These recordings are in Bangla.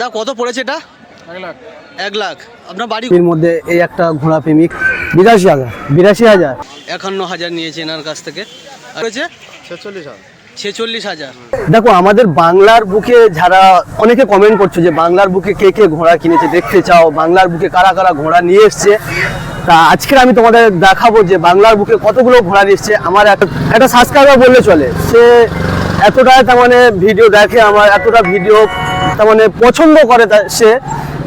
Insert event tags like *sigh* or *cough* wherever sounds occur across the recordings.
দা কত পড়েছে এটা? এক লাখ। আপনার বাড়ির মধ্যে এই একটা ঘোড়া প্রেমিক বিরাশি হাজার বিরাশি হাজার। একান্ন হাজার নিয়েছে এনার কাছ থেকে। হয়েছে? ছেচল্লিশ হাজার। ছেচল্লিশ হাজার। দেখো আমাদের বাংলার বুকে যারা অনেকে কমেন্ট করছ যে বাংলার বুকে কে কে ঘোড়া কিনেছে দেখতে চাও বাংলার বুকে কারা কারা ঘোড়া নিয়ে এসছে। তা আজকের আমি তোমাদের দেখাবো যে বাংলার বুকে কতগুলো ঘোড়া নিয়ে এসছে। আমার একটা একটা সাবস্ক্রাইবার বললে চলে সে এতটা তার মানে ভিডিও দেখে আমার এতটা ভিডিও তার মানে পছন্দ করে সে,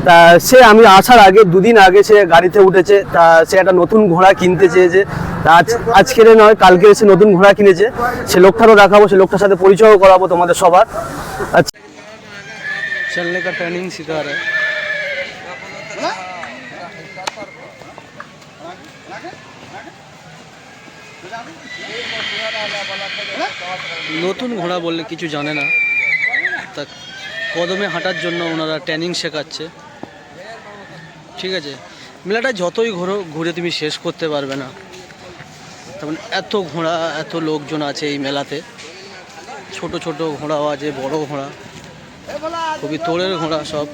তা সে আমি আসার আগে দুদিন আগে সে গাড়িতে উঠেছে, তা সে একটা নতুন ঘোড়া কিনতে চেয়েছে। তা আজকের নয় কালকে সে নতুন ঘোড়া কিনেছে। সে লোকটারও রাখাবো সে লোকটার সাথে পরিচয়ও করাবো তোমাদের সবার। আচ্ছা। নতুন ঘোড়া বললে কিছু জানে না। তা কদমে হাঁটার জন্য ওনারা ট্রেনিং শেখাচ্ছে। ঠিক আছে? মেলাটা যতই ঘোরো, ঘুরে তুমি শেষ করতে পারবে না। তার মানে এত ঘোড়া, এত লোকজন আছে এই মেলাতে। ছোট ছোট ঘোড়াও আছে, বড় ঘোড়া। খুবই তোড়ের ঘোড়া সব।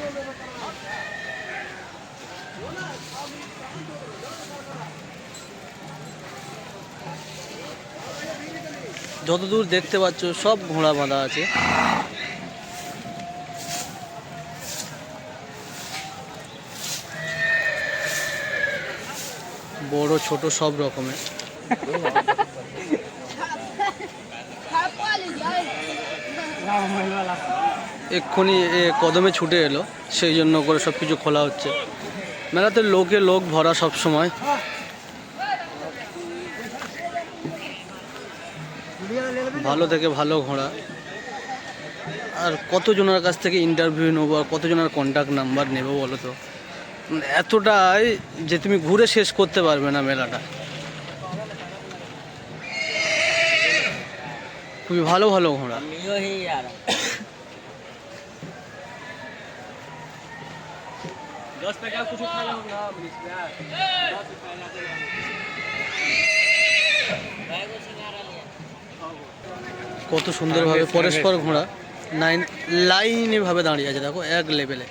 যতদূর দেখতে পাচ্ছ সব ঘোড়া বাঁধা আছে। বড়, ছোট, সব রকমের। এক্ষুনি কদমে ছুটে এলো, সেই জন্য করে সব কিছু খোলা হচ্ছে। মেলাতে লোকে লোক ভরা সব সময়। ভালো থেকে ভালো ঘোড়া। আর কতজনের কাছ থেকে ইন্টারভিউ নেব আর কতজনের কন্ট্যাক্ট নাম্বার নেব বলো তো? এতটাই যে তুমি ঘুরে শেষ করতে পারবে না মেলাটা। খুবই ভালো ভালো ঘোড়া কত সুন্দরভাবে পরস্পর ঘোড়া লাইন লাইনে ভাবে দাঁড়িয়ে আছে দেখো এক লেভেলে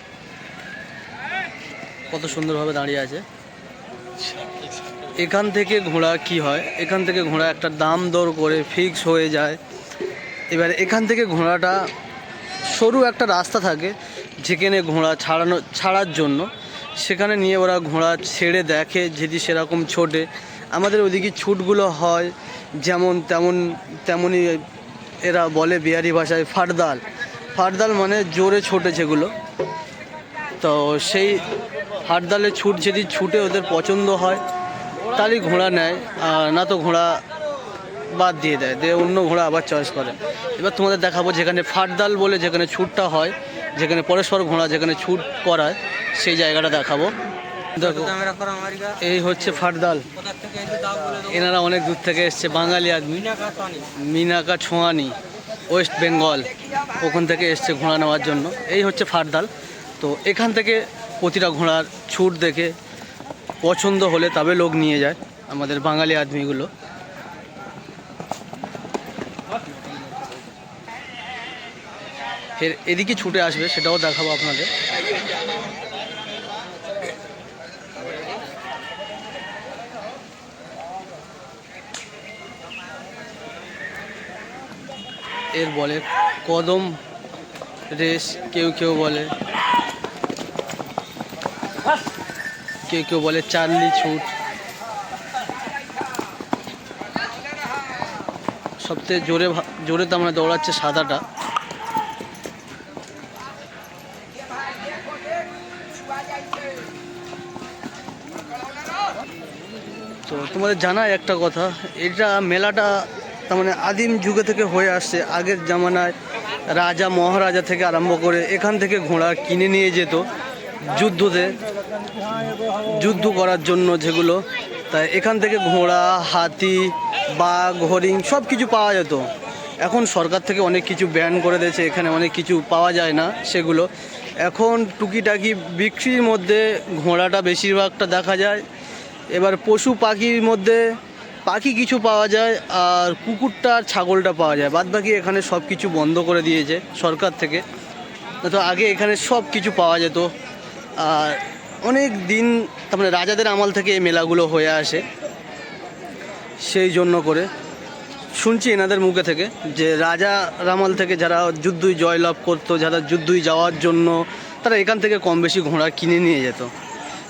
কত সুন্দরভাবে দাঁড়িয়ে আছে। এখান থেকে ঘোড়া কি হয়? এখান থেকে ঘোড়া একটা দাম দর করে ফিক্স হয়ে যায়। এবার এখান থেকে ঘোড়াটা সরু একটা রাস্তা থাকে, যেখানে ঘোড়া ছাড়ানো ছাড়ার জন্য। সেখানে নিয়ে ওরা ঘোড়া ছেড়ে দেখে, যদি সেরকম ছোটে। আমাদের ওদিকে ছুটগুলো হয়, যেমন তেমন তেমনই এরা বলে বিহারি ভাষায় ফাটদাল ফাটদাল মানে জোরে ছোটে যেগুলো। তো সেই হাটদালে ছুট যদি ছুটে ওদের পছন্দ হয় তাহলেই ঘোড়া নেয় না তো ঘোড়া বাদ দিয়ে দেয়, দিয়ে অন্য ঘোড়া আবার চয়েস করে। এবার তোমাদের দেখাবো যেখানে ফাটদাল বলে যেখানে ছুটটা হয়, যেখানে পরস্পর ঘোড়া যেখানে ছুট করায়, সেই জায়গাটা দেখাবো। দেখো, এই হচ্ছে ফাটদাল। এনারা অনেক দূর থেকে এসছে, বাঙালি আদমি। মিনাকা ছোঁয়ানি, ওয়েস্ট বেঙ্গল, ওখান থেকে এসছে ঘোড়া নেওয়ার জন্য। এই হচ্ছে ফাটদাল। তো এখান থেকে প্রতিটা ঘোড়ার ছুট দেখে পছন্দ হলে তবে লোক নিয়ে যায় আমাদের বাঙালি আদমিগুলো। ফের এদিকে ছুটে আসবে, সেটাও দেখাবো আপনাদের। এর বলে কদম রেস কেউ কেউ বলে। কেউ কেউ বলে চার্লি ছুট। সবথেকে জোরে জোরে তো আমরা দৌড়াচ্ছে সাদাটা। তো তোমাদের জানা একটা কথা, এটা মেলাটা তার মানে আদিম যুগে থেকে হয়ে আসছে। আগের জামানায় রাজা মহারাজা থেকে আরম্ভ করে এখান থেকে ঘোড়া কিনে নিয়ে যেত। যুদ্ধতে, যুদ্ধ করার জন্য যেগুলো, তাই এখান থেকে ঘোড়া, হাতি বাঘ হরিণ সব কিছু পাওয়া যেত। এখন সরকার থেকে অনেক কিছু ব্যান করে দিয়েছে, এখানে অনেক কিছু পাওয়া যায় না সেগুলো। এখন টুকিটাকি বিক্রির মধ্যে ঘোড়াটা বেশিরভাগটা দেখা যায়। এবার পশু পাখির মধ্যে পাখি কিছু পাওয়া যায়, আর কুকুরটা আর ছাগলটা পাওয়া যায়। বাদ বাকি এখানে সব কিছু বন্ধ করে দিয়েছে সরকার থেকে। তো আগে এখানে সব কিছু পাওয়া যেত। অনেক দিন তার মানে রাজাদের আমল থেকে এই মেলাগুলো হয়ে আসে। সেই জন্য করে শুনছি এনাদের মুখে থেকে যে রাজা রামাল থেকে যারা যুদ্ধই জয়লাভ করতো, যারা যুদ্ধই যাওয়ার জন্য, তারা এখান থেকে কম বেশি ঘোড়া কিনে নিয়ে যেত।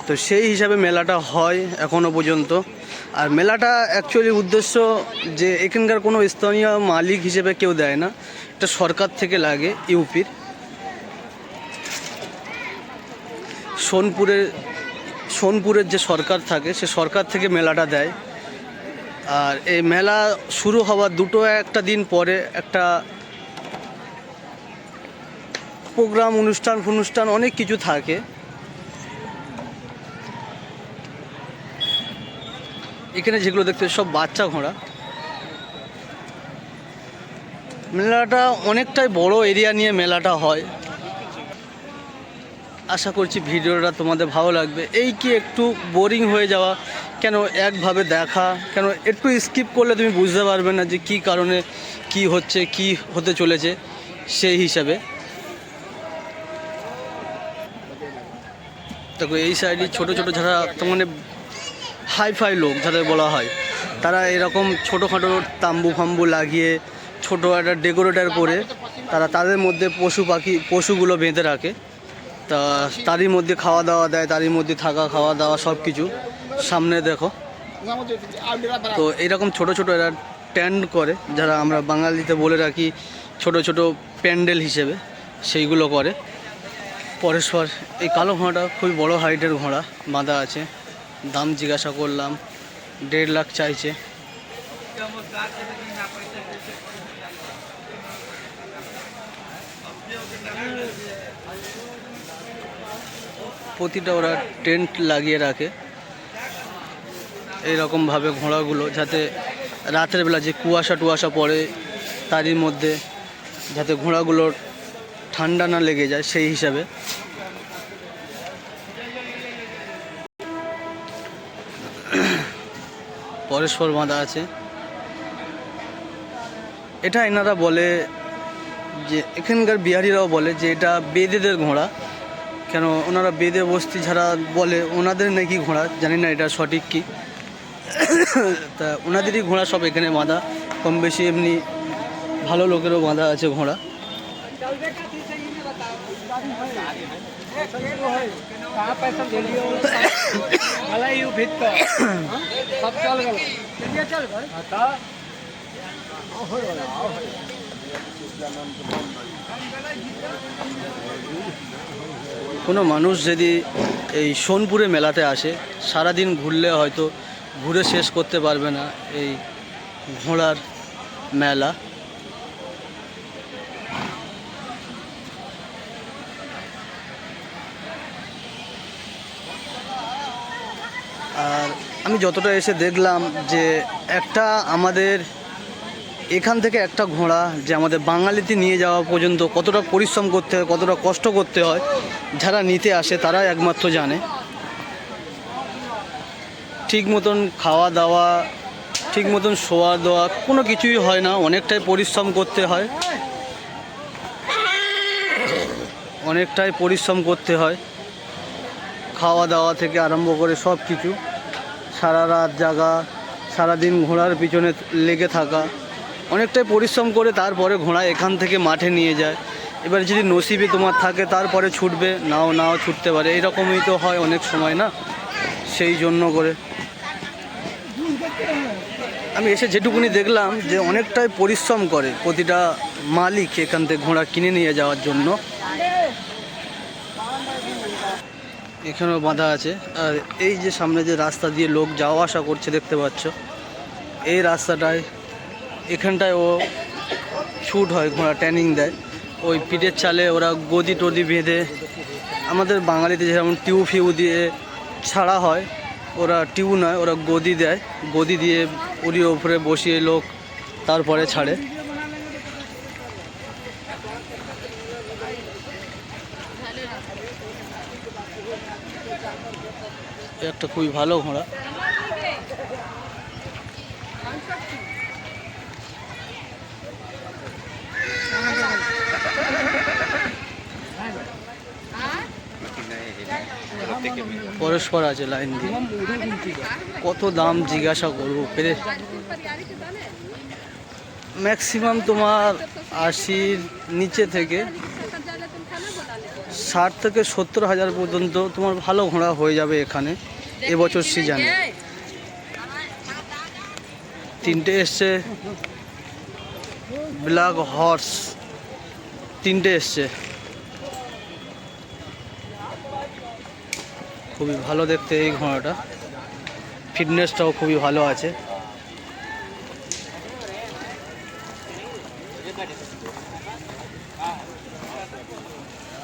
তো সেই হিসাবে মেলাটা হয় এখনও পর্যন্ত। আর মেলাটা অ্যাকচুয়ালি উদ্দেশ্য যে এখানকার কোনো স্থানীয় মালিক হিসেবে কেউ দেয় না। এটা সরকার থেকে লাগে, ইউপির। সোনপুরের সোনপুরের যে সরকার থাকে, সে সরকার থেকে মেলাটা দেয়। আর এই মেলা শুরু হওয়ার দুটো একটা দিন পরে একটা প্রোগ্রাম, অনুষ্ঠান, ফুনুষ্ঠান, অনেক কিছু থাকে। এখানে যেগুলো দেখতে সব বাচ্চা ঘোড়া। মেলাটা অনেকটাই বড় এরিয়া নিয়ে মেলাটা হয়। আশা করছি ভিডিওটা তোমাদের ভালো লাগবে। এই কি একটু বোরিং হয়ে যাওয়া? কেন একভাবে দেখা? কেন একটু স্কিপ করলে তুমি বুঝতে পারবে না যে কী কারণে কি হচ্ছে, কি হতে চলেছে সেই হিসাবে। দেখো, এই সাইডে ছোট ছোট যারা মানে হাই ফাই লোক যাদের বলা হয়, তারা এরকম ছোটোখাটো তাম্বু ফাম্বু লাগিয়ে, ছোটো একটা ডেকোরেটার করে, তারা তাদের মধ্যে পশু পাখি, পশুগুলো বেঁধে রাখে। তা তারই মধ্যে খাওয়া দাওয়া দেয়, তারই মধ্যে থাকা খাওয়া দাওয়া সব কিছু। সামনে দেখো। তো এইরকম ছোট ছোট এরা ট্যান্ড করে, যারা আমরা বাঙালিতে বলে রাখি ছোট ছোট প্যান্ডেল হিসেবে, সেইগুলো করে। পরস্পর, এই কালো ঘোড়াটা খুবই বড় হাইটের ঘোড়া, বাঁধা আছে। দাম জিজ্ঞাসা করলাম, দেড় লাখ চাইছে। প্রতিটা ওরা টেন্ট লাগিয়ে রাখে। এইরকমভাবে ঘোড়াগুলো যাতে রাতের বেলা যে কুয়াশা টুয়াশা পড়ে তারই মধ্যে যাতে ঘোড়াগুলোর ঠান্ডা না লেগে যায় সেই হিসাবে। পরস্পর বাঁধা আছে। এটা এনারা বলে যে, এখানকার বিহারিরাও বলে যে এটা বেদেদের ঘোড়া। কেন ওনারা বেদে বস্তি যারা বলে ওনাদের নাকি ঘোড়া জানি না এটা সঠিক কি। তা ওনাদেরই ঘোড়া সব এখানে বাঁধা কম বেশি এমনি ভালো লোকেরও বাঁধা আছে ঘোড়া। *coughs* *coughs* *coughs* *laughs* কোনো মানুষ যদি এই সোনপুরে মেলাতে আসে, সারাদিন ঘুরলে হয়তো ঘুরে শেষ করতে পারবে না এই ঘোড়ার মেলা। আর আমি যতটা এসে দেখলাম যে একটা আমাদের এখান থেকে একটা ঘোড়া যে আমাদের বাঙালিতে নিয়ে যাওয়া পর্যন্ত কতটা পরিশ্রম করতে হয়, কতটা কষ্ট করতে হয়, যারা নিতে আসে তারাই একমাত্র জানে। ঠিক মতন খাওয়া দাওয়া, ঠিক মতন শোয়া দেওয়া কোনো কিছুই হয় না, অনেকটাই পরিশ্রম করতে হয়। অনেকটাই পরিশ্রম করতে হয়। খাওয়া দাওয়া থেকে আরম্ভ করে সব কিছু সারা রাত জাগা, সারাদিন ঘোড়ার পিছনে লেগে থাকা। অনেকটাই পরিশ্রম করে তারপরে ঘোড়া এখান থেকে মাঠে নিয়ে যায়। এবার যদি নসিবে তোমার থাকে, তারপরে ছুটবে, নাও নাও ছুটতে পারে। এরকমই তো হয় অনেক সময়, না? সেই জন্য করে। আমি এসে যেটুকুনি দেখলাম যে অনেকটাই পরিশ্রম করে প্রতিটা মালিক এখান থেকে ঘোড়া কিনে নিয়ে যাওয়ার জন্য। এখানেও বাঁধা আছে। আর এই যে সামনে যে রাস্তা দিয়ে লোক যাওয়া আসা করছে, দেখতে পাচ্ছ? এই রাস্তাটায় এখানটায় ও ছুট হয়, ঘোড়া ট্যানিং দেয়। ওই পিঠের চালে ওরা গদি টদি বেঁধে, আমাদের বাঙালিতে যেমন টিউ ফিউ দিয়ে ছাড়া হয়, ওরা টিউ নয়, ওরা গদি দেয়। গদি দিয়ে উড়িয়ে ওপরে বসিয়ে লোক তারপরে ছাড়ে। একটা খুবই ভালো ঘোড়া। পরস্পর আছে লাইন দিয়ে। কত দাম জিজ্ঞাসা করব পেরে ম্যাক্সিমাম তোমার আশির নিচে থেকে ষাট থেকে সত্তর হাজার পর্যন্ত তোমার ভালো ঘোড়া হয়ে যাবে এখানে, এবছর সিজনে তিনটে এসছে ব্ল্যাক হর্স তিনটে এসছে। খুবই ভালো দেখতে এই ঘোড়াটা। ফিটনেসটাও খুবই ভালো আছে।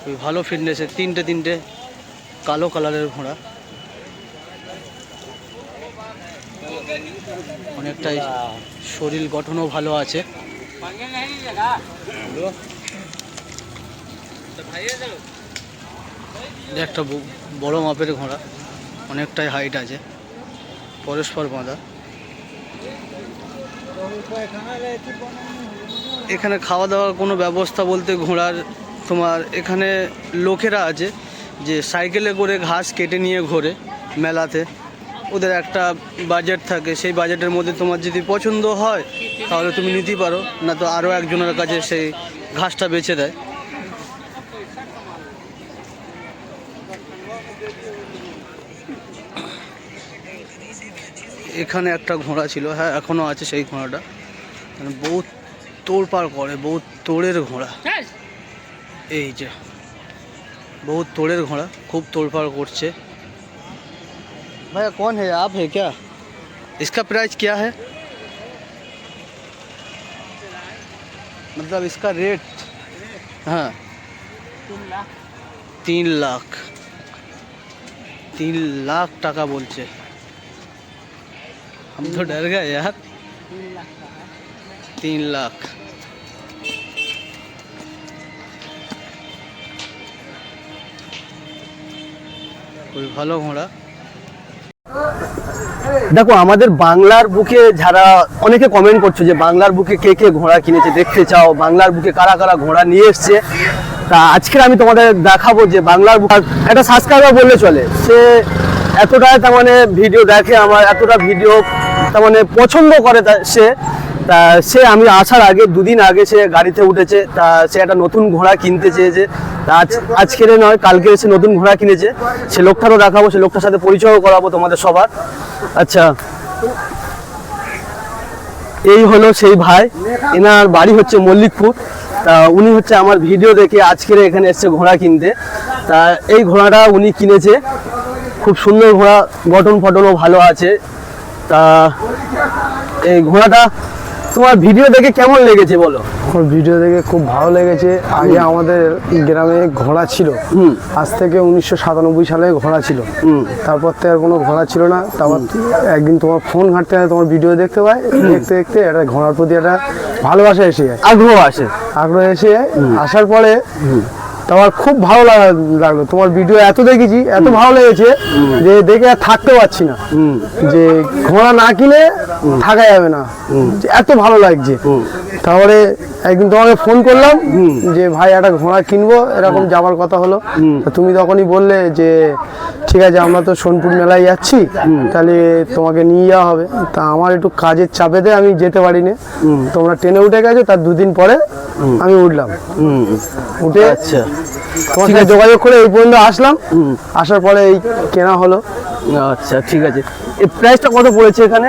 খুবই ভালো ফিটনেসে তিনটে তিনটে কালো কালারের ঘোড়া। অনেকটাই শরীর গঠনও ভালো আছে। একটা বড় মাপের ঘোড়া, অনেকটাই হাইট আছে, পরস্পর বাঁধা। এখানে খাওয়া দাওয়ার কোনো ব্যবস্থা বলতে ঘোড়ার তোমার এখানে লোকেরা আছে, যে সাইকেলে করে ঘাস কেটে নিয়ে ঘোরে মেলাতে। ওদের একটা বাজেট থাকে, সেই বাজেটের মধ্যে তোমার যদি পছন্দ হয়, তাহলে তুমি নিতেই পারো, না তো আরও একজনের কাছে সেই ঘাসটা বেছে দেয়। এখানে একটা ঘোড়া ছিল হ্যাঁ এখনও আছে সেই ঘোড়াটা মানে বহুত তোড়পাড় করে বহুত তোড়ের ঘোড়া এই যে বহুত তোড়ের ঘোড়া খুব তোড়পাড় করছে भैया कौन है आप है क्या इसका प्राइस क्या है मतलब इसका रेट हाँ तीन लाख तीन लाख টাকা বলছে हम तो डर गए यार तीन लाख খুবই ভালো ঘোড়া দেখো আমাদের বাংলার বুকে যারা অনেকে কমেন্ট করছো যে বাংলার বুকে কে কে ঘোড়া কিনেছে দেখতে চাও বাংলার বুকে কারা কারা ঘোড়া নিয়ে এসছে তা আজকে আমি তোমাদের দেখাবো যে বাংলার বুক একটা সাবস্ক্রাইবার বললে চলে সে এতটাই তার মানে ভিডিও দেখে আমার এতটা ভিডিও তার মানে পছন্দ করে সে। তা সে আমি আসার আগে, দুদিন আগে সে গাড়িতে উঠেছে। তা সে একটা নতুন ঘোড়া কিনতে চেয়েছে। আজ আজকের নয়, কালকে এসে নতুন ঘোড়া কিনেছে। সে লোকটারও দেখাবো, সে লোকটার সাথে পরিচয়ও করাবো তোমাদের সবার। আচ্ছা। এই হলো সেই ভাই। এনার বাড়ি হচ্ছে মল্লিকপুর। তা উনি হচ্ছে আমার ভিডিও দেখে আজকের এখানে এসছে ঘোড়া কিনতে। তা এই ঘোড়াটা উনি কিনেছে। খুব সুন্দর ঘোড়া গঠন ফটনও ভালো আছে। তা এই ঘোড়াটা তোমার ভিডিও দেখে কেমন লেগেছে বলো? ভিডিও দেখে খুব ভালো লেগেছে। আগে আমাদের গ্রামে ঘোড়া ছিল। আজ থেকে উনিশশো সাতানব্বই সালে ঘোড়া ছিল। তারপর থেকে আর কোনো ঘোড়া ছিল না। তারপর একদিন তোমার ফোন ঘাঁটতে ঘাঁটতে তোমার ভিডিও দেখতে পাই। দেখতে দেখতে একটা ঘোড়ার প্রতি একটা ভালোবাসা এসে যায়। আগ্রহ আসে। আগ্রহ এসে আসার পরে তোমার খুব ভালো লাগল। তোমার ভিডিও এত দেখেছি এত ভালো লেগেছে যে দেখে আর থাকতে পারছি না। যে ঘোড়া না কিনে থাকা যাবে না। এত ভালো লাগছে। তারপরে একদিন তোমাকে ফোন করলাম যে ভাই একটা ঘোড়া কিনবো এরকম যাবার কথা হলো। তুমি তখনই বললে যে ঠিক আছে আমরা তো সোনপুর মেলায় যাচ্ছি তাহলে তোমাকে নিয়ে যাওয়া হবে। তা আমার একটু কাজের চাপেতে আমি যেতে পারিনি। তোমরা ট্রেনে উঠে গেছো তার দুদিন পরে আমি উঠলাম। উঠে আচ্ছা। তোমার সাথে যোগাযোগ করে এই পর্যন্ত আসলাম। আসার পরে এই কেনা হলো। আচ্ছা ঠিক আছে। এই প্রাইসটা কত পড়েছে এখানে?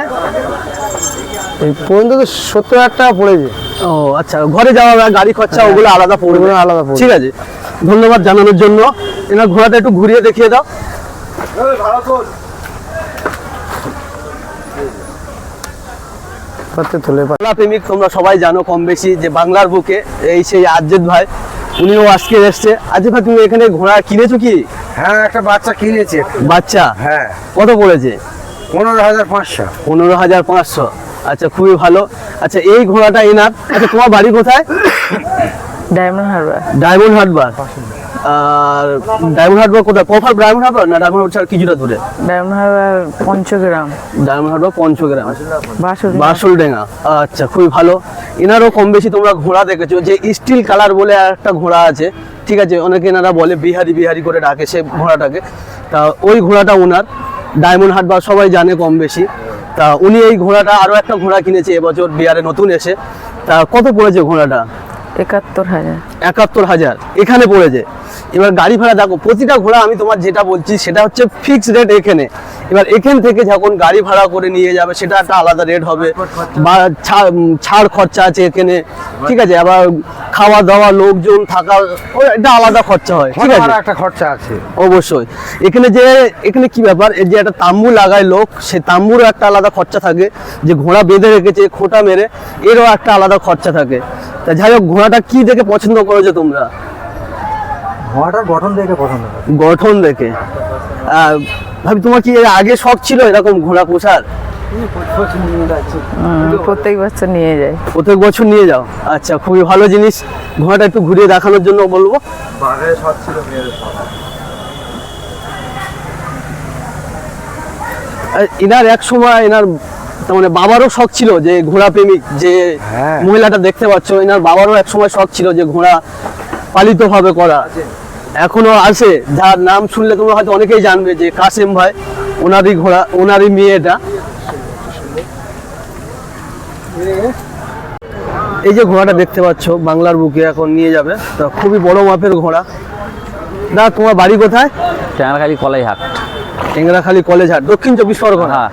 এই পর্যন্ত তো সত্তর হাজার টাকা পড়েছে। ও আচ্ছা। ঘরে যাওয়া গাড়ি খরচা ওগুলো আলাদা পড়বে। আলাদা পড়বে। ঠিক আছে। ধন্যবাদ জানানোর জন্য। এনার ঘোড়াটা একটু ঘুরিয়ে দেখিয়ে দাও। পারতে তোলে বাংলা প্রেমিক তোমরা সবাই জানো কম বেশি যে বাংলার বুকে এই সেই আজ্জেদ ভাই উনিও আজকে এসছে। আজ্জেদ ভাই তুমি এখানে ঘোড়া কিনেছো কি? হ্যাঁ একটা বাচ্চা কিনেছে। বাচ্চা? হ্যাঁ। কত পড়েছে? পনেরো হাজার পাঁচশো। পনেরো হাজার পাঁচশো। আচ্ছা খুবই ভালো। আচ্ছা এই ঘোড়াটা এনার। আচ্ছা তোমার বাড়ি কোথায়? *coughs* ডায়মন্ড হারবার। ডায়মন্ড হারবার। আর ডায়মন্ড হারবার কোথায়? প্রপার ডায়মন্ড হারবার না ডায়মন্ড হারবার কিছুটা দূরে? ডায়মন্ড হারবার পঞ্চগ্রাম। ডায়মন্ড হারবার পঞ্চগ্রাম। বাসুর বাসুলডেঙ্গা আচ্ছা খুবই ভালো। এনারও কম বেশি তোমরা ঘোড়া দেখেছ। যে স্টিল কালার বলে একটা ঘোড়া আছে ঠিক আছে? অনেকে এনারা বলে বিহারি বিহারি করে ডাকে সে ঘোড়াটাকে। তা ওই ঘোড়াটা ওনার। ডায়মন্ড হাট বা সবাই জানে কম বেশি। তা উনি এই ঘোড়াটা আরও একটা ঘোড়া কিনেছে এবছর বিহারে নতুন এসে। তা কত পড়েছে ঘোড়াটা? একাত্তর হাজার। একাত্তর হাজার। এখানে পড়েছে? এবার গাড়ি ভাড়া দেখো প্রতিটা ঘোড়া আমি তোমার যেটা বলছি সেটা হচ্ছে ফিক্স রেট এখানে। এবার এখান থেকে যখন গাড়ি ভাড়া করে নিয়ে যাবে সেটা একটা আলাদা রেট হবে। বা ছাড় খরচা আছে এখানে। ঠিক আছে আবার খাওয়া দাওয়া লোকজন থাকা এটা আলাদা খরচা হয় ঠিক আছে? একটা খরচা আছে। অবশ্যই। এখানে যে এখানে কি ব্যাপার এই যে একটা তাম্বু লাগায় লোক সে তাম্বুরও একটা আলাদা খরচা থাকে। যে ঘোড়া বেঁধে রেখেছে খোঁটা মেরে এরও একটা আলাদা খরচা থাকে। তা যাই হোক ঘোড়াটা কি দেখে পছন্দ করেছ তোমরা? ঘোড়াটার গঠন দেখে পছন্দ গঠন দেখে। ভাবি তোমার কি এর আগে শখ ছিল এরকম ঘোড়া পোষার? প্রত্যেক বছর নিয়ে যায় প্রত্যেক বছর নিয়ে যাও? আচ্ছা খুবই ভালো জিনিস। ঘোড়াটা একটু ঘুরিয়ে দেখানোর জন্য বলব। শখ ছিল এনার এক সময় এনার মানে বাবারও শখ ছিল যে ঘোড়া প্রেমিক যে হ্যাঁ। মহিলাটা দেখতে পাচ্ছ এনার বাবারও এক সময় শখ ছিল যে ঘোড়া পালিত ভাবে করা এখনও আছে। যার নাম শুনলে তোমরা হয়তো অনেকেই জানবে যে কাসেম ভাই ওনারই ঘোড়া ওনারই মেয়েটা। এই যে ঘোড়াটা দেখতে পাচ্ছ বাংলার বুকে এখন নিয়ে যাবে। তো খুবই বড় মাপের ঘোড়া। না তোমার বাড়ি কোথায়? ট্যাংরাখালি কলাইহাট। টেংরাখালী কলেজ হাট দক্ষিণ চব্বিশ পরগনা? হ্যাঁ।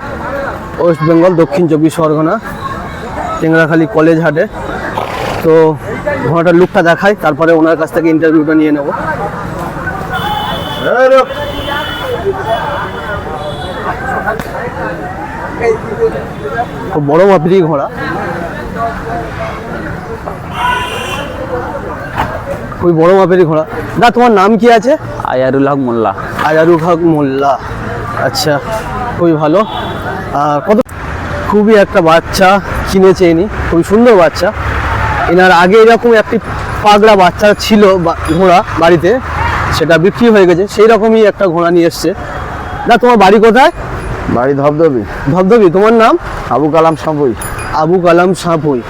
ওয়েস্ট বেঙ্গল দক্ষিণ চব্বিশ পরগনা। টেংরাখালী কলেজ হাটে তো ঘোড়াটার লুকটা দেখাই তারপরে ওনার কাছ থেকে ইন্টারভিউটা নিয়ে নেব। খুব বড় মাপেরই ঘোড়া। খুবই বড় মাপেরই ঘোড়া। দা তোমার নাম কি আছে? আয়ারুল হক মোল্লা। আজারুল হক মোল্লা। আচ্ছা খুবই ভালো। আর কত খুবই একটা বাচ্চা কিনেছে ইনি। খুবই সুন্দর বাচ্চা। এনার আগে এরকম একটি পাগড়া বাচ্চা ছিল ঘোড়া বাড়িতে সেটা বিক্রি হয়ে গেছে। সেই রকমই একটা ঘোড়া নিয়ে এসছে। না তোমার বাড়ি কোথায়? বাড়ি ধবধবি। ধবধবি তোমার নাম? আবু কালাম সাঁপুই। আবু কালাম সাঁপুই।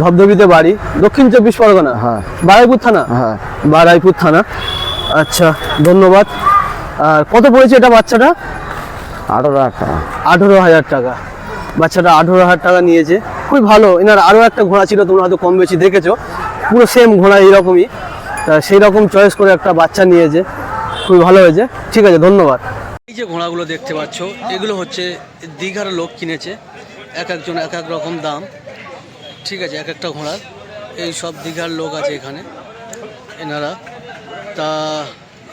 ধবধবিতে বাড়ি। দক্ষিণ চব্বিশ পরগনা? হ্যাঁ। বারাইপুর থানা? হ্যাঁ। বারাইপুর থানা। আচ্ছা ধন্যবাদ। আর কত পড়েছে এটা বাচ্চাটা? আঠারো হাজার টাকা। আঠেরো হাজার টাকা। বাচ্চাটা আঠেরো হাজার টাকা নিয়েছে। খুবই ভালো। এনার আরও একটা ঘোড়া ছিল, তোমরা হয়তো কম বেশি দেখেছ। পুরো সেম ঘোড়া এইরকমই। তা সেই রকম চয়েস করে একটা বাচ্চা নিয়েছে। খুবই ভালো হয়েছে। ঠিক আছে, ধন্যবাদ। এই যে ঘোড়াগুলো দেখতে পাচ্ছ, এগুলো হচ্ছে দীঘার লোক কিনেছে। এক একজন এক এক রকম দাম। ঠিক আছে, এক একটা ঘোড়ার। এই সব দীঘার লোক আছে এখানে, এনারা। তা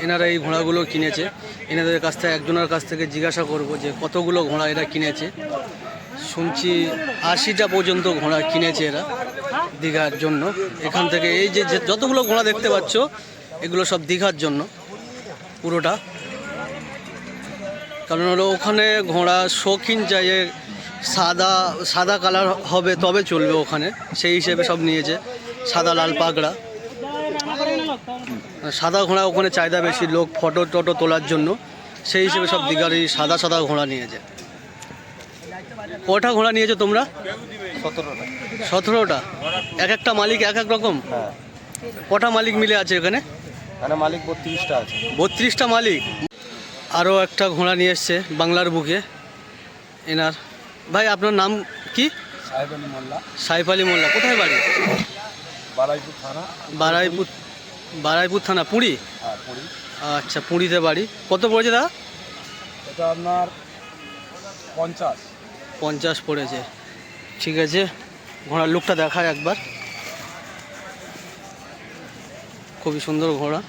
এনারা এই ঘোড়াগুলো কিনেছে। এনাদের কাছ থেকে, একজনের কাছ থেকে জিজ্ঞাসা করব যে কতগুলো ঘোড়া এরা কিনেছে। শুনছি আশিটা পর্যন্ত ঘোড়া কিনেছে এরা দীঘার জন্য। এখান থেকে এই যে যতগুলো ঘোড়া দেখতে পাচ্ছ, এগুলো সব দীঘার জন্য, পুরোটা। কারণ হলো ওখানে ঘোড়া শৌখিন চাই সাদা সাদা কালার হবে, তবে চলবে ওখানে। সেই হিসেবে সব নিয়েছে, সাদা লাল পাগড়া। সাদা ঘোড়া ওখানে চাহিদা বেশি, লোক ফটো টটো তোলার জন্য। সেই হিসেবে সব দীঘারই সাদা সাদা ঘোড়া নিয়েছে। কটা ঘোড়া নিয়েছো তোমরা? সতেরোটা। সতেরোটা? এক একটা মালিক এক এক রকম? কটা মালিক মিলে আছে এখানে? মালিক বত্রিশটা আছে। বত্রিশটা মালিক। আরও একটা ঘোড়া নিয়ে এসছে বাংলার বুকে। এনার। ভাই আপনার নাম কি? সাহেব আলী মোল্লা। সাইফ আলী মোল্লা। কোথায় বাড়ি? বারাইপুর থানা। বারাইপুর বারাইপুর থানা পুরী? পুরী। আচ্ছা পুরীতে বাড়ি। কত পড়েছে দাদা? এটা আপনার পঞ্চাশ। পঞ্চাশ পড়েছে। ঠিক আছে? ঘোড়ার লুকটা দেখায় একবার। খুবই সুন্দর ঘোড়া।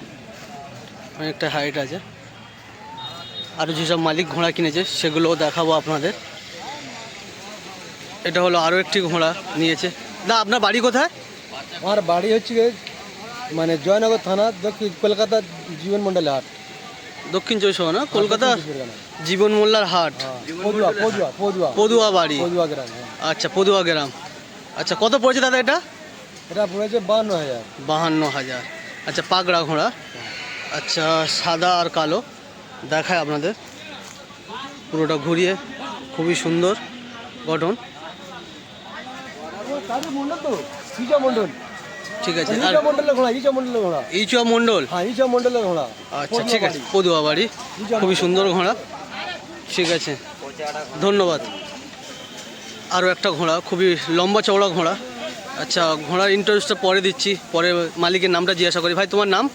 অনেকটা হাইট আছে। আরও যেসব মালিক ঘোড়া কিনেছে, সেগুলোও দেখাবো আপনাদের। এটা হলো আরও একটি ঘোড়া নিয়েছে। না আপনার বাড়ি কোথায়? আমার বাড়ি হচ্ছে মানে জয়নগর থানা, দক্ষিণ কলকাতা, জীবন মন্ডলে হাট। দক্ষিণ চব্বিশ পরগনা কলকাতা জীবন মোল্লার হাট। পদুয়া পদুয়া পদুয়া। পদুয়া বাড়ি। পদুয়া গ্রাম হ্যাঁ। আচ্ছা পদুয়া গ্রাম। আচ্ছা কত পড়েছে দাদা এটা? এটা পড়েছে বান্ন হাজার। বাহান্ন হাজার। আচ্ছা পাগড়া ঘোড়া। আচ্ছা সাদা আর কালো। দেখায় আপনাদের। পুরোটা ঘুরিয়ে খুবই সুন্দর গঠন। মন্ডল তো সৃজা মন্ডল ঠিক আছে আর ইচা মন্ডলের ঘোড়া ইচা মন্ডলের ঘোড়া। ইচুয়া মণ্ডল হ্যাঁ ইচা মন্ডলের ঘোড়া আচ্ছা ঠিক আছে পদুয়া বাড়ি খুবই সুন্দর ঘোড়া। ঠিক আছে ধন্যবাদ। আরও একটা ঘোড়া খুবই লম্বা চওড়া ঘোড়া। আচ্ছা ঘোড়ার ইন্টারেস্টটা পরে দিচ্ছি পরে মালিকের নামটা জিজ্ঞাসা করি। ভাই তোমার নাম?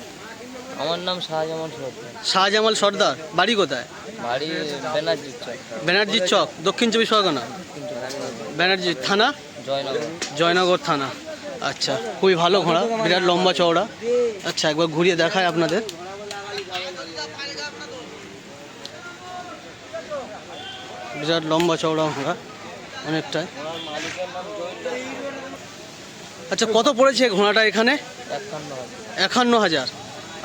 আমার নাম শাহজামান সর্দার। শাহজামাল সর্দার বাড়ি কোথায়? বাড়ি ব্যানার্জি চক। ব্যানার্জি চক দক্ষিণ চব্বিশ পরগনা? ব্যানার্জি থানা? জয়নগর। জয়নগর থানা। আচ্ছা খুবই ভালো ঘোড়া, বিরাট লম্বা চওড়া। আচ্ছা একবার ঘুরিয়ে দেখায় আপনাদের। বিরাট লম্বা চওড়া ঘোড়া, অনেকটাই। আচ্ছা কত পড়েছে ঘোড়াটা এখানে? একান্ন হাজার।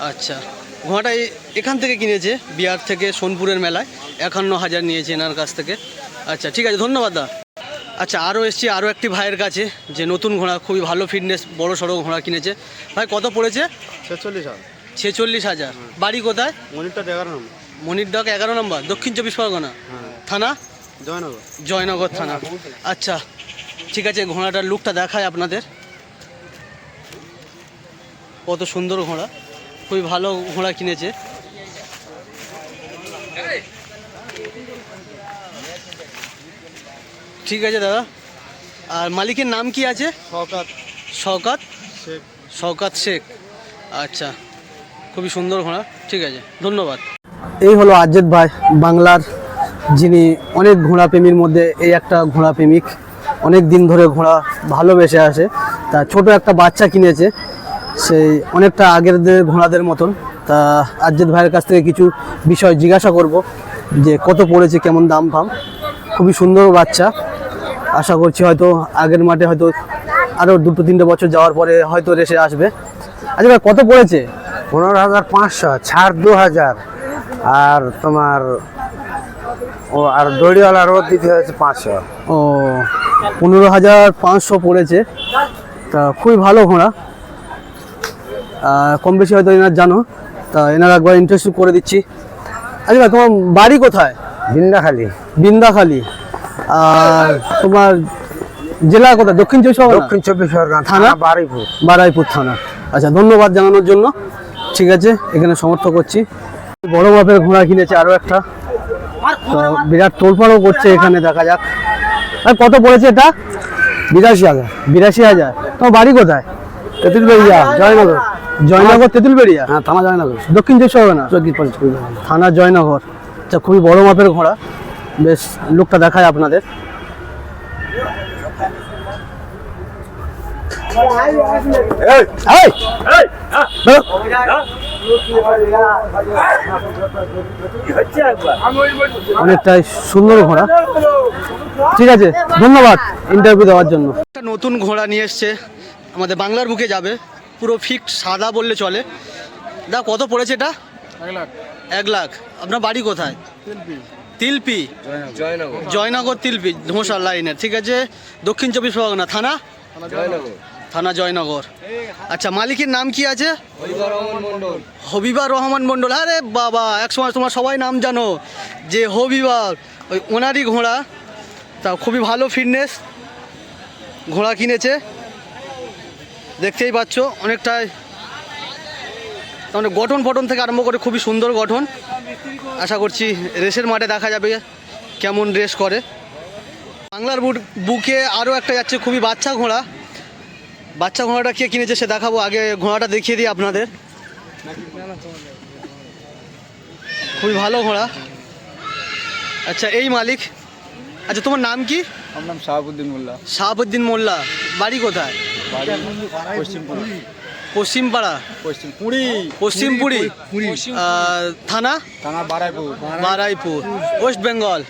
আচ্ছা ঘোড়াটা এখান থেকে কিনেছে, বিহার থেকে সোনপুরের মেলায়। একান্ন হাজার নিয়েছে এনার কাছ থেকে। আচ্ছা ঠিক আছে, ধন্যবাদ দা। আচ্ছা আরও এসছি আরও একটি ভাইয়ের কাছে যে নতুন ঘোড়া খুবই ভালো ফিটনেস বড় সড়ো ঘোড়া কিনেছে। ভাই কত পড়েছে? ছেচল্লিশ হাজার। ছেচল্লিশ হাজার। বাড়ি কোথায়? মনিরটা এগারো নম্বর। মনির ডাক এগারো নম্বর দক্ষিণ চব্বিশ পরগনা। থানা? জয়নগর। জয়নগর থানা। আচ্ছা ঠিক আছে ঘোড়াটার লুকটা দেখায় আপনাদের। কত সুন্দর ঘোড়া খুবই ভালো ঘোড়া কিনেছে। ঠিক আছে দাদা। আর মালিকের নাম কি আছে? শওকাত। শওকাত? শেখ। শওকাত শেখ। আচ্ছা খুবই সুন্দর ঘোড়া। ঠিক আছে ধন্যবাদ। এই হলো আজ্জেদ ভাই বাংলার যিনি অনেক ঘোড়া প্রেমীর মধ্যে এই একটা ঘোড়া প্রেমিক। অনেক দিন ধরে ঘোড়া ভালোবেসে আসে। তা ছোট একটা বাচ্চা কিনেছে সেই অনেকটা আগের দের ঘোড়াদের মতন। তা আজ্জেদ ভাইয়ের কাছ থেকে কিছু বিষয় জিজ্ঞাসা করব যে কত পড়েছে কেমন দাম ফাম। খুবই সুন্দর বাচ্চা। আশা করছি হয়তো আগের মাঠে হয়তো আরও দুটো তিনটে বছর যাওয়ার পরে হয়তো রেসে আসবে। আচ্ছা ভাই কত পড়েছে? পনেরো হাজার পাঁচশো ছাড় দু হাজার আর তোমার ও আর দড়িওয়ালা রোদ দিতে হয়েছে পাঁচশো। ও পনেরো হাজার পাঁচশো পড়েছে। তা খুবই ভালো ঘোড়া। কম বেশি হয়তো এনার জানো। তা এনার একবার ইন্টারেস্ট করে দিচ্ছি। আচ্ছা ভাই, তোমার বাড়ি কোথায়? বিন্দাখালি। বিন্দাখালি। আর তোমার জেলা কোথায়? দক্ষিণ চব্বিশ পরগনা? দক্ষিণ চব্বিশ পরগনা থানা? বারাইপুর। বারাইপুর থানা। আচ্ছা ধন্যবাদ জানানোর জন্য। ঠিক আছে এখানে সমর্থ করছি। বড় মাপের ঘোড়া কিনেছে আরও একটা। তো বিরাট তোলপাড়ও করছে এখানে দেখা যাক। আর কত পড়েছে এটা? বিরাশি হাজার বিরাশি হাজার। তোমার বাড়ি কোথায়? তেঁতুল তেঁতুলবেড়িয়া জয়নগর। জয়নগর তেঁতুল তেঁতুলবেড়িয়া? হ্যাঁ থানা জয়নগর। দক্ষিণ চব্বিশ পরগনা? থানা জয়নগর। আচ্ছা খুবই বড় মাপের ঘোড়া। বেশ লোকটা দেখায় আপনাদের। অনেকটাই সুন্দর ঘোড়া। ঠিক আছে ধন্যবাদ ইন্টারভিউ দেওয়ার জন্য। একটা নতুন ঘোড়া নিয়ে এসছে আমাদের বাংলার বুকে যাবে। পুরো ফিক্স সাদা বললে চলে। দা কত পড়েছে এটা? এক লাখ। আপনার বাড়ি কোথায়? তিলপি। জয়নগর। তিলপি ধোঁসা লাইনের। ঠিক আছে? দক্ষিণ চব্বিশ পরগনা। থানা? থানা জয়নগর। আচ্ছা মালিকের নাম কি আছে? হরিবার রহমান মন্ডল হবিবা রহমান মণ্ডল। আরে বাবা এক সময় তোমার সবাই নাম জানো। যে হবিবা ওই ওনারই ঘোড়া। তা খুবই ভালো ফিটনেস। ঘোড়া কিনেছে। দেখতেই পাচ্ছ অনেকটাই তার গঠন ফটন থেকে আরম্ভ করে খুবই সুন্দর গঠন। আশা করছি রেসের মাঠে দেখা যাবে কেমন রেস করে। বাংলার বুট বুকে আরও একটা যাচ্ছে খুবই বাচ্চা ঘোড়া। বাচ্চা ঘোড়াটা কে কিনেছে সে দেখাবো আগে ঘোড়াটা দেখিয়ে দিই আপনাদের। খুবই ভালো ঘোড়া। আচ্ছা এই মালিক। আচ্ছা তোমার নাম কি? আমার নাম শাহাবুদ্দিন মোল্লা। শাহাবুদ্দিন মোল্লা। বাড়ি কোথায়? পশ্চিমপুর। পশ্চিমপাড়া? পশ্চিম পুরী। পশ্চিমপুরি আর থানা? থানা বারাইপুর। বারাইপুর। ওয়েস্ট বেঙ্গল।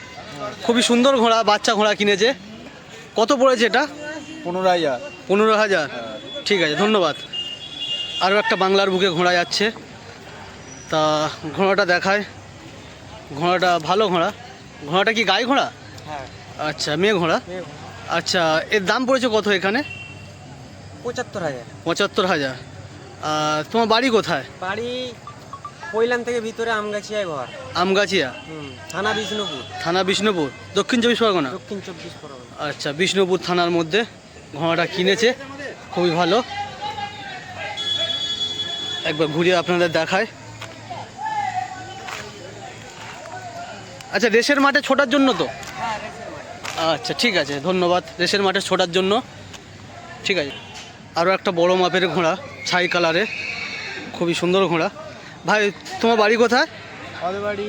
খুবই সুন্দর ঘোড়া বাচ্চা ঘোড়া কিনেছে। কত পড়েছে এটা? পনেরো হাজার। পনেরো হাজার। ঠিক আছে ধন্যবাদ। আরও একটা বাংলার বুকে ঘোড়া যাচ্ছে। তা ঘোড়াটা দেখায়। ঘোড়াটা ভালো ঘোড়া। ঘোড়াটা কি গায়ে ঘোড়া? হ্যাঁ। আচ্ছা মেয়ে ঘোড়া। আচ্ছা এর দাম পড়েছে কত এখানে? পঁচাত্তর হাজার। পঁচাত্তর হাজার। আর তোমার বাড়ি কোথায়? বাড়ি পৈলাম থেকে ভিতরে আমগাছিয়ায় ঘর। আমগাছিয়া? হুম থানা বিষ্ণুপুর। থানা বিষ্ণুপুর? দক্ষিণ চব্বিশ পরগনা? দক্ষিণ চব্বিশ পরগনা। আচ্ছা বিষ্ণুপুর থানার মধ্যে ঘোড়াটা কিনেছে। খুবই ভালো। একবার ঘুরিয়ে আপনাদের দেখায় আচ্ছা রেসের মাঠে ছোটার জন্য তো? আচ্ছা ঠিক আছে ধন্যবাদ। রেসের মাঠে ছোটার জন্য। ঠিক আছে। আরও একটা বড় মাপের ঘোড়া ছাই কালারে খুবই সুন্দর ঘোড়া। ভাই তোমার বাড়ি কোথায়? আমাদের বাড়ি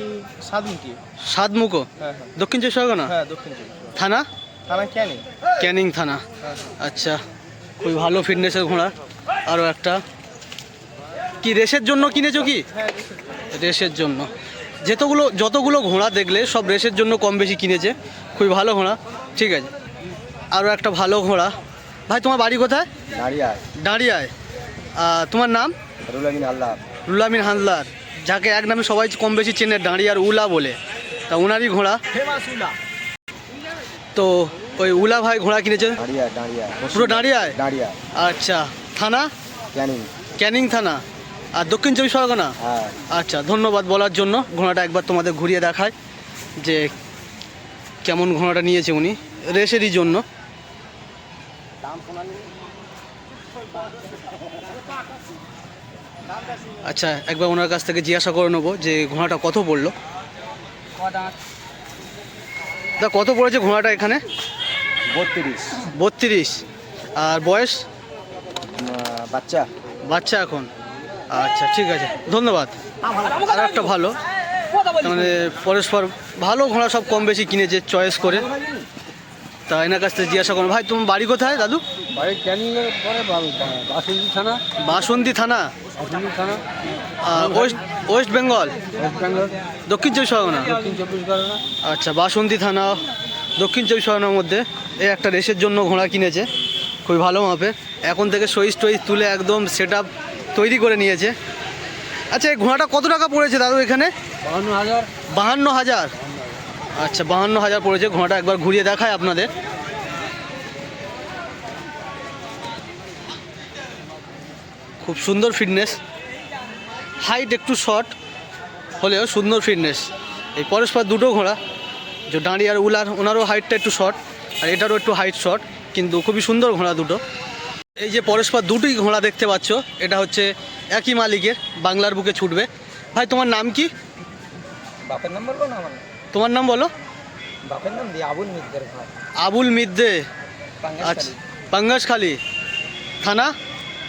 সাতমুখী। সাতমুখো? হ্যাঁ হ্যাঁ। দক্ষিণ চব্বিশ পরগনা? হ্যাঁ দক্ষিণ চব্বিশ পরগনা। থানা? থানা ক্যানিং। ক্যানিং থানা। আচ্ছা খুবই ভালো ফিটনেসের ঘোড়া। আরও একটা। কি রেসের জন্য কিনেছো কি? রেসের জন্য। যেতগুলো যতগুলো ঘোড়া দেখলে সব রেসের জন্য কম বেশি কিনেছে। খুবই ভালো ঘোড়া। ঠিক আছে। আরও একটা ভালো ঘোড়া। ভাই তোমার বাড়ি কোথায়? দাঁড়িয়ে দাঁড়িয়ায়। তোমার নাম? রুলামিন আল্লাহ রুলামিন হানলার যাকে এক নামে সবাই কম বেশি চেনে দাঁড়িয়ার উলা বলে। তা ওনারই ঘোড়া। তো ওই উলা ভাই ঘোড়া কিনেছে? পুরো দাঁড়িয়ায়? দাঁড়িয়ে আচ্ছা। থানা? ক্যানিং। ক্যানিং থানা। আর দক্ষিণ চব্বিশ পরগনা? হ্যাঁ। আচ্ছা ধন্যবাদ বলার জন্য। ঘোড়াটা একবার তোমাদের ঘুরিয়ে দেখায় যে কেমন ঘোড়াটা নিয়েছে উনি। রেসেরই জন্য। আচ্ছা একবার ওনার কাছ থেকে জিজ্ঞাসা করে নেব যে ঘোড়াটা কত পড়ল। দা কত পড়েছে ঘোড়াটা এখানে? বত্রিশ। বত্রিশ। আর বয়স? বাচ্চা। বাচ্চা এখন। আচ্ছা ঠিক আছে। ধন্যবাদ। আর একটা ভালো। মানে পরস্পর ভালো ঘোড়া সব কম বেশি কিনেছে চয়েস করে। তা এনার কাছ থেকে জিজ্ঞাসা করুন। ভাই তোমার বাড়ি কোথায় দাদু? বাড়ি ক্যানিংয়ের পরে বাসন্তী থানা। বাসন্তী থানা। বাসন্তী থানা। ওয়েস্ট ওয়েস্ট বেঙ্গল? ওয়েস্ট বেঙ্গল। দক্ষিণ চব্বিশ পরগনা? দক্ষিণ চব্বিশ পরগনা। আচ্ছা বাসন্তী থানা। দক্ষিণ চব্বিশ পরগনার মধ্যে এই একটা রেসের জন্য ঘোড়া কিনেছে। খুবই ভালো মাপের এখন থেকে সইজ টইজ তুলে একদম সেট তৈরি করে নিয়েছে। আচ্ছা এই ঘোড়াটা কত টাকা পড়েছে দাদু এখানে? বাহান্ন হাজার। বাহান্ন হাজার। আচ্ছা বাহান্ন হাজার পড়েছে, ঘোড়াটা একবার ঘুরিয়ে দেখায় আপনাদের। খুব সুন্দর ফিটনেস হাইট একটু শর্ট হলেও সুন্দর ফিটনেস এই পরস্পর দুটো ঘোড়া, যে দাঁড়ি আর উলার ওনারও হাইটটা একটু শর্ট আর এটারও একটু হাইট শর্ট কিন্তু খুবই সুন্দর ঘোড়া দুটো। এই যে পরস্পর দুটোই ঘোড়া দেখতে পাচ্ছ, এটা হচ্ছে একই মালিকের, বাংলার বুকে ছুটবে। ভাই, তোমার নাম কি? বাপের নাম বলব না আমার? তোমার নাম বলো? বাপের নাম দিয়ে আবুল মিদ্দের ঘর। আবুল মিদ্দে। আচ্ছা পাঙ্গাসখালি থানা?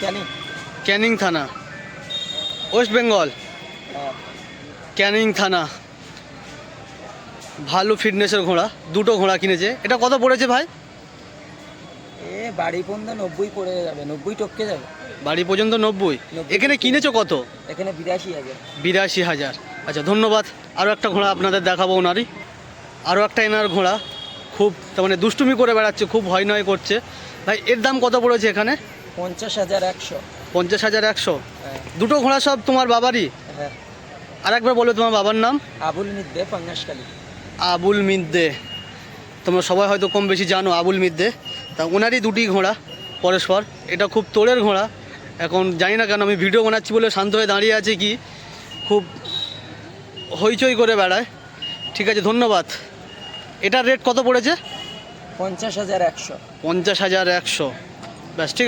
ক্যানিং। ক্যানিং থানা। ওয়েস্ট বেঙ্গল? ক্যানিং থানা। ভালো ফিটনেসের ঘোড়া দুটো ঘোড়া কিনেছে। এটা কত পড়েছে ভাই? এ বাড়ি পর্যন্ত নব্বই পড়ে যাবে নব্বই টপকে যাবে। বাড়ি পর্যন্ত নব্বই। এখানে কিনেছো কত? এখানে বিরাশি হাজার। বিরাশি হাজার। আচ্ছা ধন্যবাদ। আরও একটা ঘোড়া আপনাদের দেখাবো ওনারই। আরও একটা এনার ঘোড়া। খুব তার মানে দুষ্টুমি করে বেড়াচ্ছে খুব ভয় নয় করছে। ভাই এর দাম কত পড়েছে এখানে? পঞ্চাশ হাজার একশো। পঞ্চাশ হাজার একশো? হ্যাঁ। দুটো ঘোড়া সব তোমার বাবারই? হ্যাঁ। আর একবার বলো তোমার বাবার নাম। আবুল মিদ্দে পাঙ্গাসকালী আবুল মিদ্দে। তোমরা সবাই হয়তো কম বেশি জানো আবুল মিদ্দে। তা ওনারই দুটি ঘোড়া পরস্পর। এটা খুব তোড়ের ঘোড়া। এখন জানি না কেন আমি ভিডিও বানাচ্ছি বলে শান্ত হয়ে দাঁড়িয়ে আছে কি? খুব হইচই করে বেড়ায়। ঠিক আছে ধন্যবাদ। এটার রেট কত পড়েছে? পঞ্চাশ হাজার একশো। পঞ্চাশ হাজার একশো। ব্যাস ঠিক আছে।